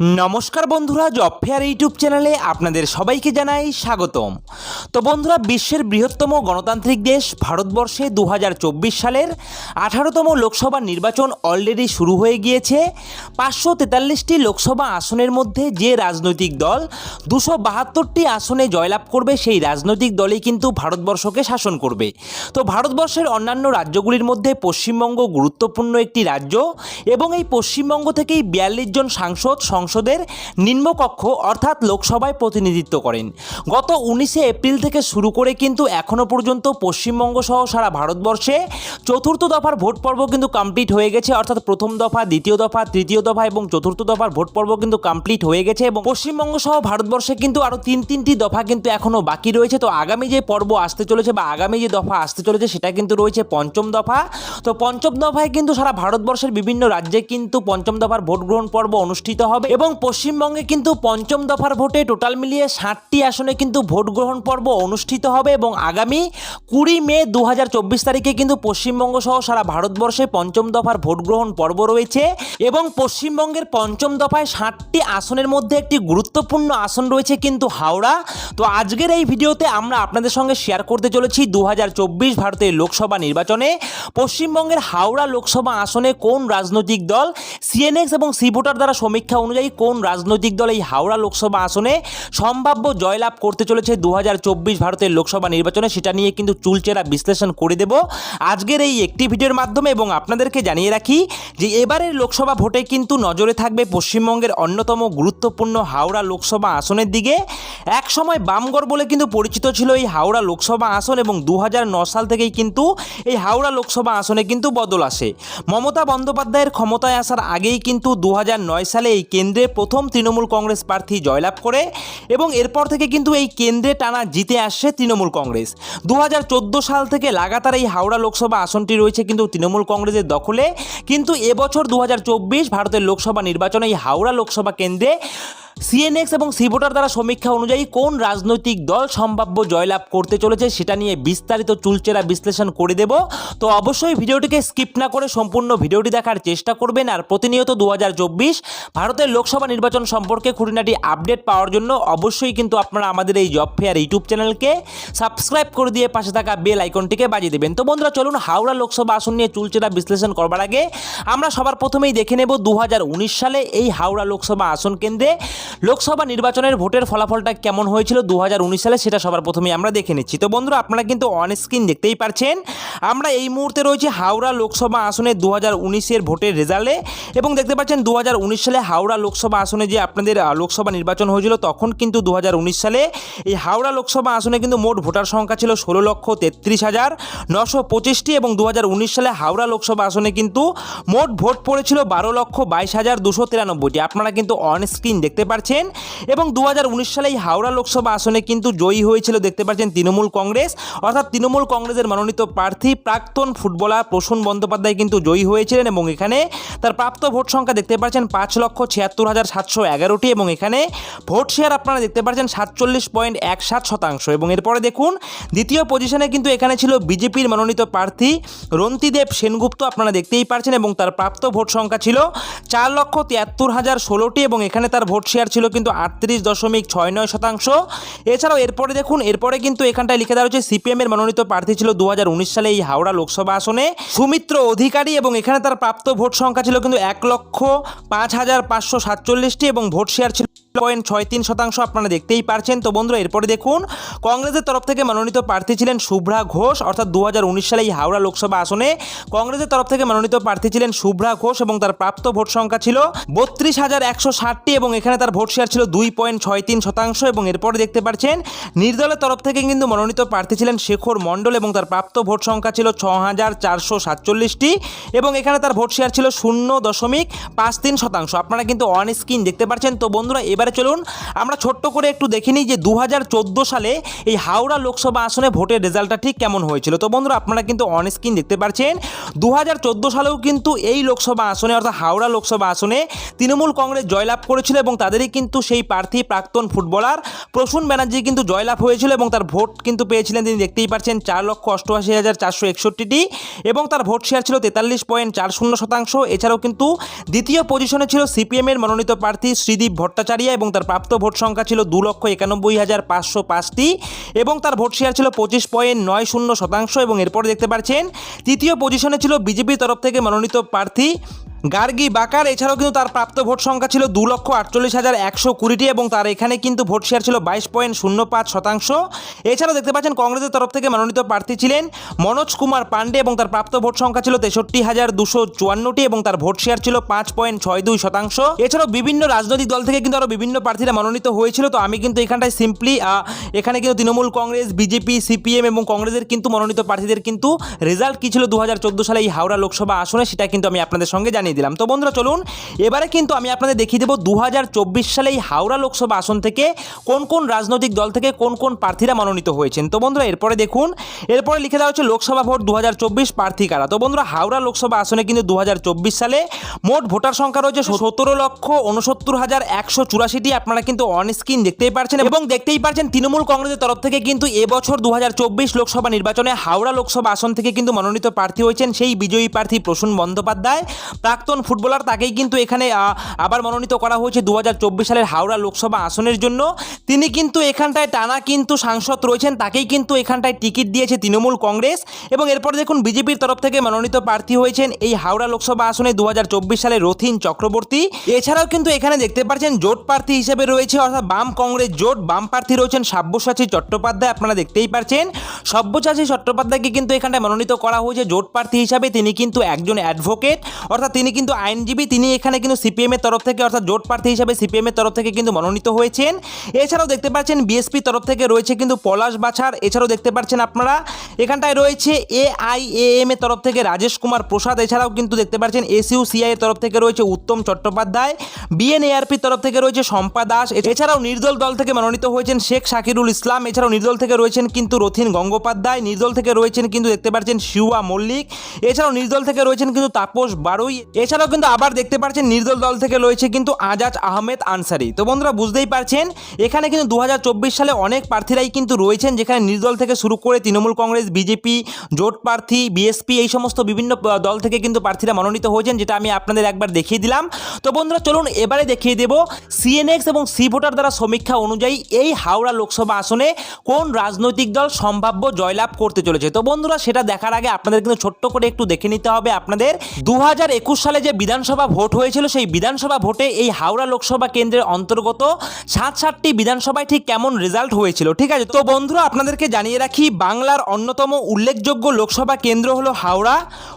নমস্কার বন্ধুরা, job fair YouTube চ্যানেলে আপনাদের সবাইকে জানাই স্বাগতম। তো বন্ধুরা, বিশ্বের বৃহত্তম গণতান্ত্রিক দেশ ভারতবর্ষে দু হাজার চব্বিশ সালের আঠারোতম লোকসভা নির্বাচন অলরেডি শুরু হয়ে গিয়েছে। পাঁচশো তেতাল্লিশটি লোকসভা আসনের মধ্যে যে রাজনৈতিক দল দুশো বাহাত্তরটি আসনে জয়লাভ করবে, সেই রাজনৈতিক দলই কিন্তু ভারতবর্ষকে শাসন করবে। তো ভারতবর্ষের অন্যান্য রাজ্যগুলির মধ্যে পশ্চিমবঙ্গ গুরুত্বপূর্ণ একটি রাজ্য এবং এই পশ্চিমবঙ্গ থেকেই বিয়াল্লিশ জন সাংসদ সংসদের নিম্নকক্ষ অর্থাৎ লোকসভায় প্রতিনিধিত্ব করেন। গত উনিশে এপ্রিল থেকে শুরু করে কিন্তু এখনও পর্যন্ত পশ্চিমবঙ্গ সহ সারা ভারতবর্ষে চতুর্থ দফার ভোট পর্ব কিন্তু কমপ্লিট হয়ে গেছে। অর্থাৎ প্রথম দফা, দ্বিতীয় দফা, তৃতীয় দফা এবং চতুর্থ দফার ভোট পর্ব কিন্তু কমপ্লিট হয়ে গেছে এবং পশ্চিমবঙ্গ সহ ভারতবর্ষে কিন্তু আরও তিন তিনটি দফা কিন্তু এখনও বাকি রয়েছে। তো আগামী যে পর্ব আসতে চলেছে বা আগামী যে দফা আসতে চলেছে সেটা কিন্তু রয়েছে পঞ্চম দফা। তো পঞ্চম দফায় কিন্তু সারা ভারতবর্ষের বিভিন্ন রাজ্যে কিন্তু পঞ্চম দফার ভোট গ্রহণ পর্ব অনুষ্ঠিত হবে এবং পশ্চিমবঙ্গে কিন্তু পঞ্চম দফার ভোটে টোটাল মিলিয়ে ষাটটি আসনে কিন্তু ভোট গ্রহণ পর্ব অনুষ্ঠিত হবে এবং আগামী কুড়ি মে দু হাজার চব্বিশ তারিখে কিন্তু পশ্চিমবঙ্গ সহ সারা ভারতবর্ষে পঞ্চম দফার ভোট গ্রহণ পর্ব রয়েছে এবং পশ্চিমবঙ্গের পঞ্চম দফায় ষাটটি আসনের মধ্যে একটি গুরুত্বপূর্ণ আসন রয়েছে কিন্তু হাওড়া। তো আজকের এই ভিডিওতে আমরা আপনাদের সঙ্গে শেয়ার করতে চলেছি দু হাজার চব্বিশ ভারতের লোকসভা নির্বাচনে। পশ্চিমবঙ্গের হাওড়া লোকসভা আসনে কোন রাজনৈতিক দল সিএনএক্স এবং সি ভোটার দ্বারা সমীক্ষা অনুযায়ী কোন রাজনৈতিক দল এই হাওড়া লোকসভা আসনে সম্ভাব্য জয়লাভ করতে চলেছে দু হাজার চব্বিশ ভারতের লোকসভা নির্বাচনে? সেটা নিয়ে কিন্তু চুলচেরা বিশ্লেষণ করে দেব। আজকের এই একটি ভিডিওর মাধ্যমে এবং আপনাদেরকে জানিয়ে রাখি যে এবারের লোকসভা ভোটে কিন্তু নজরে থাকবে পশ্চিমবঙ্গের অন্যতম গুরুত্বপূর্ণ হাওড়া লোকসভা আসনের দিকে। এক সময় বামগড় বলে কিন্তু পরিচিত ছিল এই হাওড়া লোকসভা আসন এবং দু হাজার নয় সাল থেকেই কিন্তু এই হাওড়া লোকসভা আসনে কিন্তু বদল আসে। মমতা বন্দ্যোপাধ্যায়ের ক্ষমতায় আসার আগেই কিন্তু দু হাজার নয় সালে এই কেন্দ্রে প্রথম তৃণমূল কংগ্রেস প্রার্থী জয়লাভ করে এবং এরপর থেকে কিন্তু এই কেন্দ্রে টানা জিতে আসছে তৃণমূল কংগ্রেস। দু হাজার চোদ্দ সাল থেকে লাগাতার এই হাওড়া লোকসভা আসনটি রয়েছে কিন্তু তৃণমূল কংগ্রেসের দখলে। কিন্তু এবছর দু হাজার চব্বিশ ভারতের লোকসভা নির্বাচনে এই হাওড়া লোকসভা কেন্দ্রে সিএনএক্স এবং সিভোটার দ্বারা সমীক্ষা অনুযায়ী কোন রাজনৈতিক দল সম্ভাব্য জয়লাভ করতে চলেছে সেটা নিয়ে বিস্তারিত চুলচেরা বিশ্লেষণ করে দেব। তো অবশ্যই ভিডিওটিকে স্কিপ না করে সম্পূর্ণ ভিডিওটি দেখার চেষ্টা করবেন। আর প্রতিনিয়ত দু হাজার চব্বিশ ভারতের লোকসভা নির্বাচন সম্পর্কে খুঁটিনাটি আপডেট পাওয়ার জন্য অবশ্যই কিন্তু আপনারা আমাদের এই জব ফেয়ার ইউটিউব চ্যানেলকে সাবস্ক্রাইব করে দিয়ে পাশে থাকা বেল আইকনটিকে বাজিয়ে দেবেন। তো বন্ধুরা, চলুন হাওড়া লোকসভা আসন নিয়ে চুলচেরা বিশ্লেষণ করবার আগে আমরা সবার প্রথমেই দেখে নেব দু হাজার উনিশ সালে এই হাওড়া লোকসভা আসন কেন্দ্রে লোকসভা নির্বাচনের ভোটের ফলাফলটা কেমন হয়েছিল দু হাজার উনিশ সালে, সেটা সবার প্রথমেই আমরা দেখে নিচ্ছি। তো বন্ধুরা, আপনারা কিন্তু অন স্ক্রিন দেখতেই পারছেন। আমরা এই মুহূর্তে রয়েছে হাওড়া লোকসভা আসনে দু হাজার ভোটের রেজাল্টে এবং দেখতে পাচ্ছেন দু হাজার উনিশ সালে হাওড়া লোকসভা আসনে যে আপনাদের লোকসভা নির্বাচন হয়েছিল, তখন কিন্তু দু হাজার উনিশ সালে এই হাওড়া লোকসভা আসনে কিন্তু মোট ভোটার সংখ্যা ছিল ষোলো লক্ষ তেত্রিশ হাজার নশো পঁচিশটি এবং দু হাজার উনিশ সালে হাওড়া লোকসভা আসনে কিন্তু মোট ভোট পড়েছিল বারো লক্ষ বাইশ হাজার দুশো তিরানব্বইটি। আপনারা কিন্তু অন স্ক্রিন দেখতে পাচ্ছেন এবং দু হাজার উনিশ সালে এই হাওড়া লোকসভা আসনে কিন্তু জয়ী হয়েছিল, দেখতে পাচ্ছেন তৃণমূল কংগ্রেস। অর্থাৎ তৃণমূল কংগ্রেসের মনোনীত প্রার্থী প্রাক্তন ফুটবলার প্রসূন বন্দ্যোপাধ্যায় কিন্তু জয়ী হয়েছিলেন এবং এখানে তার প্রাপ্ত ভোট সংখ্যা দেখতে পাচ্ছেন পাঁচ লক্ষ ছিয়াত্তর হাজার সাতশো এগারোটি এবং এখানে ভোট শেয়ার আপনারা দেখতে পাচ্ছেন সাতচল্লিশ পয়েন্ট এক সাত শতাংশ। এবং এরপরে দেখুন, দ্বিতীয় পজিশনে কিন্তু এখানে ছিল বিজেপির মনোনীত প্রার্থী রন্তিদেব সেনগুপ্ত, আপনারা দেখতেই পারছেন এবং তার প্রাপ্ত ভোট সংখ্যা ছিল চার লক্ষ তিয়াত্তর হাজার ষোলোটি এবং এখানে তার ভোট শেয়ার ছিল কিন্তু আটত্রিশ দশমিক ছয় নয় শতাংশ। এছাড়াও এরপরে দেখুন, এরপরে কিন্তু এখানটায় লিখে দেওয়া হয়েছে সিপিএম এর মনোনীত প্রার্থী ছিল দু হাজার উনিশ সালে এই হাওড়া লোকসভা আসনে। সুমিত্র অধিকারী এবং এখানে তার প্রাপ্ত ভোট সংখ্যা ছিল কিন্তু এক লক্ষ পাঁচ হাজার পাঁচশো সাতচল্লিশটি এবং ভোট শেয়ার ছিল পয়েন্ট ছয় তিন শতাংশ আপনারা দেখতেই পারছেন। তো বন্ধুরা, এরপরে দেখুন, কংগ্রেসের তরফ থেকে মনোনীত প্রার্থী ছিলেন শুভ্রা ঘোষ, অর্থাৎ দু সালে এই হাওড়া লোকসভা আসনে। কংগ্রেসের তরফ থেকে মনোনীত প্রার্থী ছিলেন শুভ্রা ঘোষ এবং তার প্রাপ্ত ভোট সংখ্যা ছিল বত্রিশ হাজার একশো ষাটটি এবং এখানে তার ভোট শেয়ার ছিল দুই পয়েন্ট ছয় তিন শতাংশ এবং এরপরে দেখতে পাচ্ছেন, নির্দলের তরফ থেকে কিন্তু মনোনীত প্রার্থী ছিলেন শেখর মণ্ডল এবং তার প্রাপ্ত ভোট সংখ্যা ছিল ছ হাজার চারশো সাতচল্লিশটি এবং এখানে তার ভোট শেয়ার ছিল শূন্য দশমিক পাঁচ তিন শতাংশ। আপনারা কিন্তু অন স্ক্রিন দেখতে পাচ্ছেন। তো বন্ধুরা, এবারে এবারে চলুন, আমরা ছোট্ট করে একটু দেখে নিই যে দু হাজার চোদ্দ সালে এই হাওড়া লোকসভা আসনে ভোটের রেজাল্টটা ঠিক কেমন হয়েছিল। তো বন্ধুরা, আপনারা কিন্তু অন স্ক্রিন দেখতে পাচ্ছেন দু হাজার চোদ্দ সালেও কিন্তু এই লোকসভা আসনে, অর্থাৎ হাওড়া লোকসভা আসনে তৃণমূল কংগ্রেস জয়লাভ করেছিল এবং তাদেরই কিন্তু সেই প্রার্থী, প্রাক্তন ফুটবলার প্রসূন ব্যানার্জি কিন্তু জয়লাভ হয়েছিল এবং তার ভোট কিন্তু পেয়েছিলেন তিনি দেখতেই পাচ্ছেন চার লক্ষ অষ্টআশি হাজার চারশো একষট্টিটি এবং তার ভোট শেয়ার ছিল তেতাল্লিশ পয়েন্ট চার শূন্য শতাংশ। এছাড়াও কিন্তু দ্বিতীয় পজিশনে ছিল সিপিএমের মনোনীত প্রার্থী শ্রীদীপ ভট্টাচার্য এবং তার প্রাপ্ত ভোট সংখ্যা ছিল দু লক্ষ একানব্বই হাজার পাঁচশো পাঁচটি এবং তার ভোট শেয়ার ছিল পঁচিশ পয়েন্ট নয় শূন্য শতাংশ এবং এরপরে দেখতে পাচ্ছেন তৃতীয় পজিশনে ছিল বিজেপির তরফ থেকে মনোনীত প্রার্থী গার্গি বাকার, এছাড়াও কিন্তু তার প্রাপ্ত ভোট সংখ্যা ছিল দু লক্ষ আটচল্লিশ হাজার একশো কুড়িটি এবং তার এখানে কিন্তু ভোট শেয়ার ছিল বাইশ পয়েন্ট শূন্য পাঁচ শতাংশ। এছাড়াও দেখতে পাচ্ছেন কংগ্রেসের তরফ থেকে মনোনীত প্রার্থী ছিলেন মনোজ কুমার পান্ডে এবং তার প্রাপ্ত ভোট সংখ্যা ছিল তেষট্টি হাজার দুশো চুয়ান্নটি এবং তার ভোট শেয়ার ছিল পাঁচ পয়েন্ট ছয় দুই শতাংশ। এছাড়াও বিভিন্ন রাজনৈতিক দল থেকে কিন্তু আরও বিভিন্ন প্রার্থীরা মনোনীত হয়েছিল। তো আমি কিন্তু এখানটায় সিম্পলি এখানে কিন্তু তৃণমূল কংগ্রেস, বিজেপি, সিপিএম এবং কংগ্রেসের কিন্তু মনোনীত প্রার্থীদের কিন্তু রেজাল্ট কী ছিল দু হাজার চোদ্দ সালে এই হাওড়া লোকসভা আসনে, সেটা কিন্তু আমি আপনাদের সঙ্গে জানিয়ে দিলাম। তো বন্ধুরা, চলুন, এবারে কিন্তু আমি আপনাদের দেখিয়ে দেবো দুহাজার চব্বিশ সালে এই হাওড়া লোকসভা আসন থেকে কোন কোন রাজনৈতিক দল থেকে কোন কোন প্রার্থীরা মনোনীত হয়েছেন। তো বন্ধুরা, এরপরে দেখুন, এরপরে লিখে দেওয়া হচ্ছে লোকসভা ভোট দুহাজার চব্বিশ প্রার্থী কারা? তো বন্ধুরা, হাওড়া লোকসভা আসনে কিন্তু দু সালে মোট ভোটার সংখ্যা রয়েছে সতেরো লক্ষ উনসত্তর হাজার একশো চুরাশিটি। আপনারা কিন্তু অন স্ক্রিন দেখতেই পারছেন এবং দেখতেই পারছেন তৃণমূল কংগ্রেসের তরফ থেকে কিন্তু এবছর দু হাজার চব্বিশ লোকসভা নির্বাচনে হাওড়া লোকসভা আসন থেকে কিন্তু মনোনীত প্রার্থী হয়েছেন সেই বিজয়ী প্রার্থী প্রসূন বন্দ্যোপাধ্যায়। প্রাক্তন ফুটবলার তাকেই কিন্তু এখানে আবার মনোনীত করা হয়েছে দু হাজার চব্বিশ সালের হাওড়া লোকসভা আসনের জন্য। তিনি কিন্তু এখানটায় টানা কিন্তু সাংসদ রয়েছেন, তাকেই কিন্তু এখানটায় টিকিট দিয়েছে তৃণমূল কংগ্রেস। এবং এরপর দেখুন, বিজেপির তরফ থেকে মনোনীত প্রার্থী হয়েছেন এই হাওড়া লোকসভা আসনে দু সালে রথিন চক্রবর্তী। এছাড়াও কিন্তু এখানে দেখতে পাচ্ছেন, জোট প্রার্থী হিসেবে রয়েছে, অর্থাৎ বাম কংগ্রেস জোট। বাম প্রার্থী রয়েছেন সাব্যসাচী চট্টোপাধ্যায়, আপনারা দেখতেই পারছেন। সব্যসাচী চট্টোপাধ্যায়কে কিন্তু এখানটায় মনোনীত করা হয়েছে, জোট প্রার্থী হিসাবে। তিনি কিন্তু একজন অ্যাডভোকেট, অর্থাৎ তিনি কিন্তু আইনজীবী, তিনি এখানে কিন্তু সিপিএম এর তরফ থেকে, অর্থাৎ জোট প্রার্থী হিসাবে সিপিএম এর তরফ থেকে কিন্তু মনোনীত হয়েছেন। এছাড়াও দেখতে পাচ্ছেন বিএসপি তরফ থেকে রয়েছে কিন্তু পলাশ বাছার, এছাড়াও দেখতে পাচ্ছেন আপনারা, এখানটায় রয়েছে এআইএএম এর তরফ থেকে রাজেশ কুমার প্রসাদ, এছাড়াও কিন্তু দেখতে পাচ্ছেন এসইউ সিআই এর তরফ থেকে রয়েছে উত্তম চট্টোপাধ্যায় বিএনএআরপির তরফ থেকে রয়েছে শম্পা দাস এছাড়াও নির্দল দল থেকে মনোনীত হয়েছেন শেখ শাকিরুল ইসলাম, এছাড়াও নির্দল থেকে রয়েছেন কিন্তু রথিন গঙ্গোপাধ্যায়, নির্দল থেকে রয়েছেন কিন্তু দেখতে পাচ্ছেন শিওয়া মল্লিক, এছাড়াও নির্দল থেকে রয়েছেন কিন্তু তাপস বারুই এছাড়াও কিন্তু আবার দেখতে পাচ্ছেন নির্দল দল থেকে রয়েছে কিন্তু আজাদ আহমেদ আনসারি। তো বন্ধুরা, বুঝতেই পারছেন, এখানে কিন্তু দু হাজার চব্বিশ সালে অনেক প্রার্থীরাই কিন্তু রয়েছেন, যেখানে নির্দল থেকে শুরু করে তৃণমূল কংগ্রেস, বিজেপি, জোট প্রার্থী, বিএসপি এই সমস্ত বিভিন্ন দল থেকে কিন্তু প্রার্থীরা মনোনীত হয়েছেন, যেটা আমি আপনাদের একবার দেখিয়ে দিলাম। তো বন্ধুরা, চলুন এবারে দেখিয়ে দেব সিএনএক্স এবং সি ভোটার দ্বারা সমীক্ষা অনুযায়ী এই হাওড়া লোকসভা আসনে কোন রাজনৈতিক দল সম্ভাব্য জয়লাভ করতে চলেছে। তো বন্ধুরা, সেটা দেখার আগে আপনাদের কিন্তু ছোট্ট করে একটু দেখে নিতে হবে আপনাদের। দু যে বিধানসভা ভোট হয়েছিল, সেই বিধানসভা ভোটে এই হাওড়া লোকসভা কেন্দ্রের অন্তর্গত সাত সাতটি বিধানসভায় ঠিক কেমন রেজাল্ট হয়েছিল? ঠিক আছে, তো বন্ধুরা, আপনাদেরকে জানিয়ে রাখি, বাংলার অন্যতম উল্লেখযোগ্য লোকসভা কেন্দ্র হলো হাওড়া।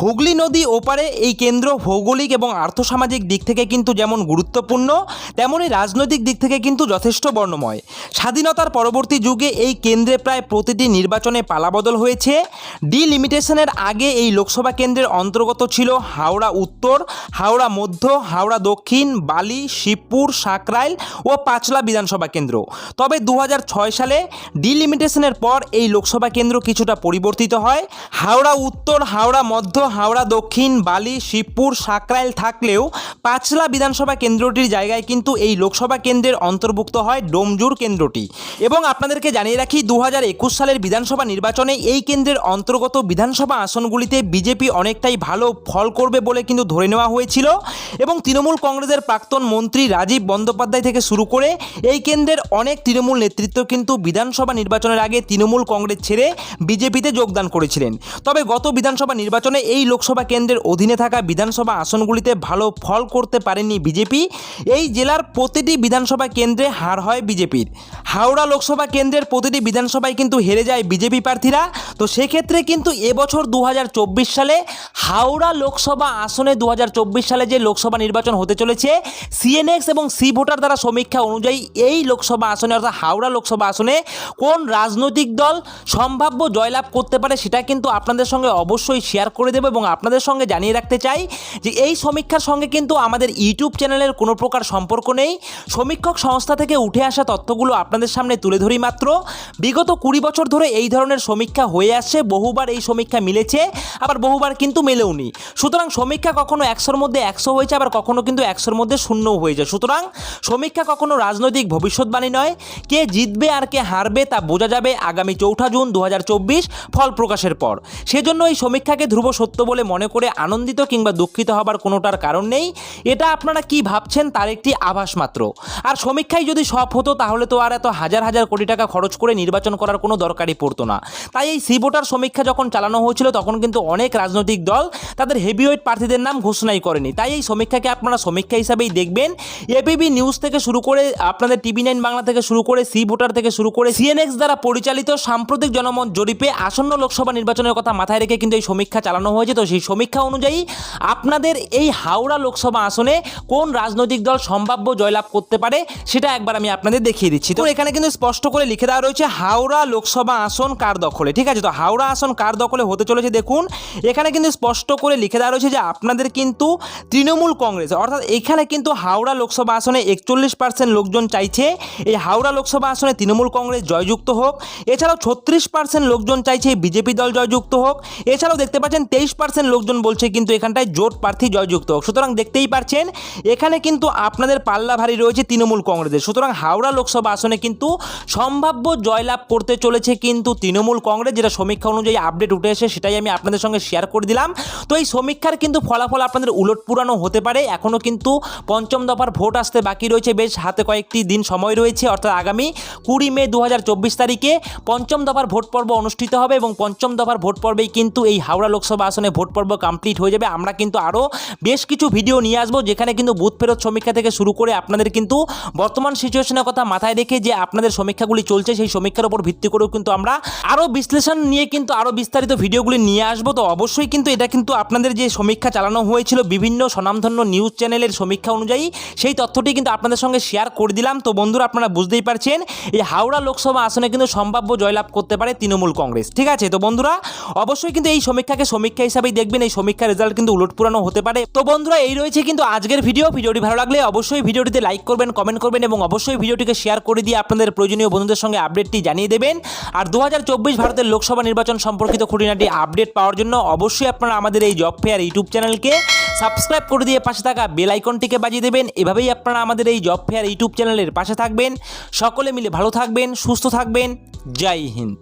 হুগলি নদী ওপারে এই কেন্দ্র ভৌগোলিক এবং আর্থসামাজিক দিক থেকে কিন্তু যেমন গুরুত্বপূর্ণ, তেমনই রাজনৈতিক দিক থেকে কিন্তু যথেষ্ট বর্ণময়। স্বাধীনতার পরবর্তী যুগে এই কেন্দ্রে প্রায় প্রতিটি নির্বাচনে পালাবদল হয়েছে। ডিলিমিটেশনের আগে এই লোকসভা কেন্দ্রের অন্তর্গত ছিল হাওড়া উত্তর হাওড়া মধ্য, হাওড়া দক্ষিণ, বালি, শিবপুর, সাকরাইল ও পাঁচলা বিধানসভা কেন্দ্র। তবে দু হাজার ছয় সালে ডিলিমিটেশনের পর এই লোকসভা কেন্দ্র কিছুটা পরিবর্তিত হয়। হাওড়া উত্তর, হাওড়া মধ্য, হাওড়া দক্ষিণ, বালি, শিবপুর, সাকরাইল থাকলেও পাঁচলা বিধানসভা কেন্দ্রটির জায়গায় কিন্তু এই লোকসভা কেন্দ্রের অন্তর্ভুক্ত হয় ডোমজুর কেন্দ্রটি। এবং আপনাদেরকে জানিয়ে রাখি দু হাজার একুশ সালের বিধানসভা নির্বাচনে এই কেন্দ্রের অন্তর্গত বিধানসভা আসনগুলিতে বিজেপি অনেকটাই ভালো ফল করবে বলে কিন্তু ধরে নেওয়া হয়েছিল এবং তৃণমূল কংগ্রেসের প্রাক্তন মন্ত্রী রাজীব বন্দ্যোপাধ্যায় থেকে শুরু করে এই কেন্দ্রের অনেক তৃণমূল নেতৃত্ব কিন্তু বিধানসভা নির্বাচনের আগে তৃণমূল কংগ্রেস ছেড়ে বিজেপিতে যোগদান করেছিলেন। তবে গত বিধানসভা নির্বাচনে এই লোকসভা কেন্দ্রের অধীনে থাকা বিধানসভা আসনগুলিতে ভালো ফল করতে পারেনি বিজেপি। এই জেলার প্রতিটি বিধানসভা কেন্দ্রে হার হয় বিজেপির। হাওড়া লোকসভা কেন্দ্রের প্রতিটি বিধানসভায় কিন্তু হেরে যায় বিজেপি প্রার্থীরা। তো সেক্ষেত্রে কিন্তু এবছর দু হাজার চব্বিশ সালে হাওড়া লোকসভা আসনে দু সালে যে লোকসভা নির্বাচন হতে চলেছে সিএনএক্স এবং সি ভোটার দ্বারা সমীক্ষা অনুযায়ী এই লোকসভা আসনে, অর্থাৎ হাওড়া লোকসভা আসনে কোন রাজনৈতিক দল সম্ভাব্য জয়লাভ করতে পারে সেটা কিন্তু আপনাদের সঙ্গে অবশ্যই শেয়ার করে দেবো এবং আপনাদের সঙ্গে জানিয়ে রাখতে চাই যে এই সমীক্ষার সঙ্গে কিন্তু আমাদের ইউটিউব চ্যানেলের কোনো প্রকার সম্পর্ক নেই। সমীক্ষক সংস্থা থেকে উঠে আসা তথ্যগুলো আপনাদের সামনে তুলে ধরি মাত্র। বিগত কুড়ি বছর ধরে এই ধরনের সমীক্ষা হয়ে আসছে, বহুবার এই সমীক্ষা মিলেছে, আবার বহুবার কিন্তু মেলেওনি। সুতরাং সমীক্ষা কখনো একশোর মধ্যে একশো হয়েছে, আবার কখনো কিন্তু একশোর মধ্যে শূন্যও হয়েছে। সুতরাং সমীক্ষা কখনো রাজনৈতিক ভবিষ্যৎবাণী নয়। কে জিতবে আর কে হারবে তা বোঝা যাবে আগামী চৌঠা জুন দু হাজার চব্বিশ ফল প্রকাশের পর। সেজন্য এই সমীক্ষাকে ধ্রুব সত্য বলে মনে করে আনন্দিত কিংবা দুঃখিত হবার কোনোটার কারণ নেই। এটা আপনারা কি ভাবছেন তার একটি আভাস মাত্র। আর সমীক্ষায় যদি সব হতো, তাহলে তো আর এত হাজার হাজার কোটি টাকা খরচ করে নির্বাচন করার কোনো দরকারই পড়তো না। তাই এই সি ভোটার সমীক্ষা যখন চালানো হয়েছিল, তখন কিন্তু অনেক রাজনৈতিক দল তাদের হেভিওয়েট প্রার্থীদের নাম ঘোষণাই করেনি। তাই এই সমীক্ষাকে আপনারা সমীক্ষা হিসাবেই দেখবেন। এপিবি নিউজ থেকে শুরু করে, আপনাদের টিভি নাইন বাংলা থেকে শুরু করে, সি ভোটার থেকে শুরু করে, সিএনএক্স দ্বারা পরিচালিত সাম্প্রতিক জনমত জরিপে আসন্ন লোকসভা নির্বাচনের কথা মাথায় রেখে কিন্তু এই সমীক্ষা চালানো হয়েছে। তো সেই সমীক্ষা অনুযায়ী আপনাদের এই হাওড়া লোকসভা আসনে কোন রাজনৈতিক দল সম্ভাব্য জয়লাভ করতে পারে, সেটা একবার আমি আপনাদের দেখিয়ে দিচ্ছি। তো এখানে কিন্তু স্পষ্ট করে লিখে দেওয়া রয়েছে, হাওড়া লোকসভা আসন কার দখলে? ঠিক আছে, তো হাওড়া আসন কার দখলে হতে চলেছে দেখুন। এখানে কিন্তু স্পষ্ট করে লিখে দেওয়া রয়েছে যে আপনাদের কিন্তু তৃণমূল কংগ্রেস, অর্থাৎ এখানে কিন্তু হাওড়া লোকসভা আসনে একচল্লিশ পার্সেন্ট লোকজন চাইছে। এই হাওড়া লোকসভা আসনে তৃণমূল কংগ্রেস জয়যুক্ত হোক, এছাড়াও ছত্রিশ পার্সেন্ট লোকজন চাইছে বিজেপি দল জয়যুক্ত হোক, এছাড়াও দেখতে পাচ্ছেন তেইশ পার্সেন্ট লোকজন বলছে কিন্তু এখানটায় জোট প্রার্থী জয়যুক্ত হোক। সুতরাং দেখতেই পাচ্ছেন, এখানে কিন্তু আপনাদের পাল্লা ভারী রয়েছে তৃণমূল কংগ্রেসের। সুতরাং হাওড়া লোকসভা আসনে কিন্তু সম্ভাব্য জয়লাভ করতে চলেছে কিন্তু তৃণমূল কংগ্রেস, যেটা সমীক্ষা অনুযায়ী আপডেট উঠে এসে সেটাই আমি আপনাদের সঙ্গে শেয়ার করে দিলাম। তো এই সমীক্ষার কিন্তু ফলাফল আপনাদের উলট পুরানো হতে পারে। এখনও কিন্তু পঞ্চম দফার ভোট আসতে বাকি রয়েছে। বেশ হাতে কয়েকটি দিন সময় রয়েছে। অর্থাৎ আগামী কুড়ি মে দু হাজার চব্বিশ তারিখে পঞ্চম দফার ভোট পর্ব অনুষ্ঠিত হবে এবং পঞ্চম দফার ভোট পর্বেই কিন্তু এই হাওড়া লোকসভা আসনে ভোট পর্ব কমপ্লিট হয়ে যাবে। আমরা কিন্তু আরও বেশ কিছু ভিডিও নিয়ে আসব, যেখানে কিন্তু বুথ ফেরত সমীক্ষা থেকে শুরু করে আপনাদের কিন্তু বর্তমান সিচুয়েশনের কথা মাথায় রেখে যে আপনাদের সমীক্ষাগুলি চলছে, সেই সমীক্ষার উপর ভিত্তি করেও কিন্তু আমরা আরও বিশ্লেষণ নিয়ে কিন্তু আরও বিস্তারিত ভিডিওগুলি নিয়ে আসব। তো অবশ্যই কিন্তু এটা কিন্তু আপনাদের যে সমীক্ষা চালানো হয়েছিল বিভিন্ন স্বনামধন্য নিউজ চ্যানেলের সমীক্ষা অনুযায়ী। সেই তথ্যটি কিন্তু আপনাদের সঙ্গে শেয়ার করে দিলাম। তো বন্ধুরা, আপনারা বুঝতেই পারছেন, এই হাওড়া লোকসভা আসনে কিন্তু সম্ভাব্য জয়লাভ করতে পারে তৃণমূল কংগ্রেস। ঠিক আছে? তো বন্ধুরা, অবশ্যই কিন্তু এই সমীক্ষাকে সমীক্ষা হিসাবেই দেখবেন। এই সমীক্ষার রেজাল্ট কিন্তু উলট পুরানো হতে পারে। তো বন্ধুরা, এই রয়েছে কিন্তু আজকের ভিডিও ভিডিওটি ভালো লাগলে অবশ্যই ভিডিওটিতে লাইক করবেন কমেন্ট করবেন এবং অবশ্যই ভিডিওটিকে শেয়ার করে দিয়ে আপনাদের প্রয়োজনীয় বন্ধুদের সঙ্গে আপডেটটি জানিয়ে দেবেন। আর দু হাজার চব্বিশ ভারতের লোকসভা নির্বাচন সম্পর্কিত খুঁটিনাটি আপডেট পাওয়ার জন্য অবশ্যই আপনারা আমাদের এই জব ফেয়ার ইউটিউব চ্যানেলকে সাবস্ক্রাইব করে দিয়ে পাশে থাকা বেল আইকনটিকে বাজিয়ে দেবেন। এভাবেই আপনারা আমাদের এই জব ফেয়ার ইউটিউব চ্যানেলের পাশে থাকবেন। সকলে মিলে ভালো থাকবেন, সুস্থ থাকবেন। জয় হিন্দ।